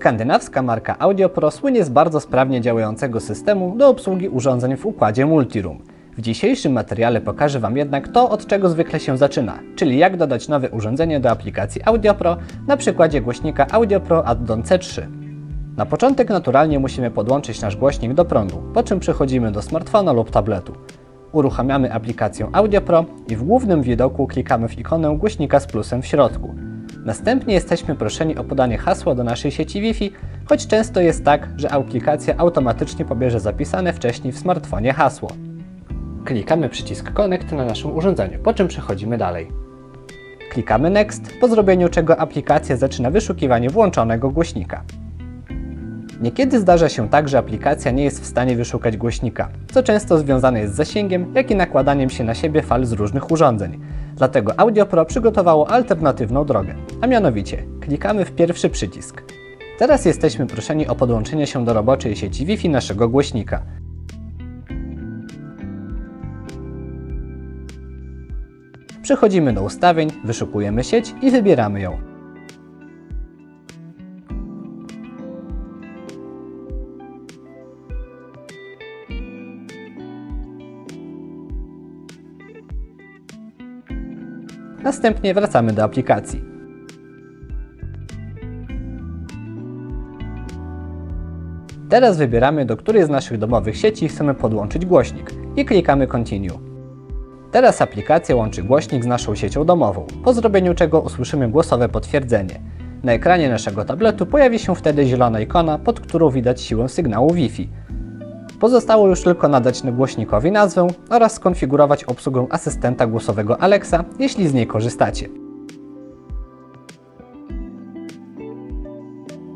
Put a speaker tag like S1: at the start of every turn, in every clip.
S1: Skandynawska marka AudioPro słynie z bardzo sprawnie działającego systemu do obsługi urządzeń w układzie Multiroom. W dzisiejszym materiale pokażę Wam jednak to, od czego zwykle się zaczyna, czyli jak dodać nowe urządzenie do aplikacji AudioPro na przykładzie głośnika AudioPro Addon C3. Na początek naturalnie musimy podłączyć nasz głośnik do prądu, po czym przechodzimy do smartfona lub tabletu. Uruchamiamy aplikację AudioPro i w głównym widoku klikamy w ikonę głośnika z plusem w środku. Następnie jesteśmy proszeni o podanie hasła do naszej sieci Wi-Fi, choć często jest tak, że aplikacja automatycznie pobierze zapisane wcześniej w smartfonie hasło. Klikamy przycisk Connect na naszym urządzeniu, po czym przechodzimy dalej. Klikamy Next, po zrobieniu czego aplikacja zaczyna wyszukiwanie włączonego głośnika. Niekiedy zdarza się tak, że aplikacja nie jest w stanie wyszukać głośnika, co często związane jest z zasięgiem, jak i nakładaniem się na siebie fal z różnych urządzeń. Dlatego AudioPro przygotowało alternatywną drogę, a mianowicie klikamy w pierwszy przycisk. Teraz jesteśmy proszeni o podłączenie się do roboczej sieci Wi-Fi naszego głośnika. Przechodzimy do ustawień, wyszukujemy sieć i wybieramy ją. Następnie wracamy do aplikacji. Teraz wybieramy, do której z naszych domowych sieci chcemy podłączyć głośnik i klikamy Continue. Teraz aplikacja łączy głośnik z naszą siecią domową, po zrobieniu czego usłyszymy głosowe potwierdzenie. Na ekranie naszego tabletu pojawi się wtedy zielona ikona, pod którą widać siłę sygnału Wi-Fi. Pozostało już tylko nadać głośnikowi nazwę oraz skonfigurować obsługę asystenta głosowego Alexa, jeśli z niej korzystacie.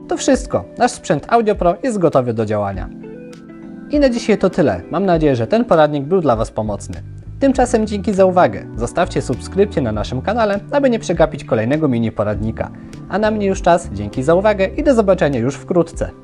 S1: To wszystko. Nasz sprzęt AudioPro jest gotowy do działania. I na dzisiaj to tyle. Mam nadzieję, że ten poradnik był dla Was pomocny. Tymczasem dzięki za uwagę. Zostawcie subskrypcję na naszym kanale, aby nie przegapić kolejnego mini poradnika. A na mnie już czas. Dzięki za uwagę i do zobaczenia już wkrótce.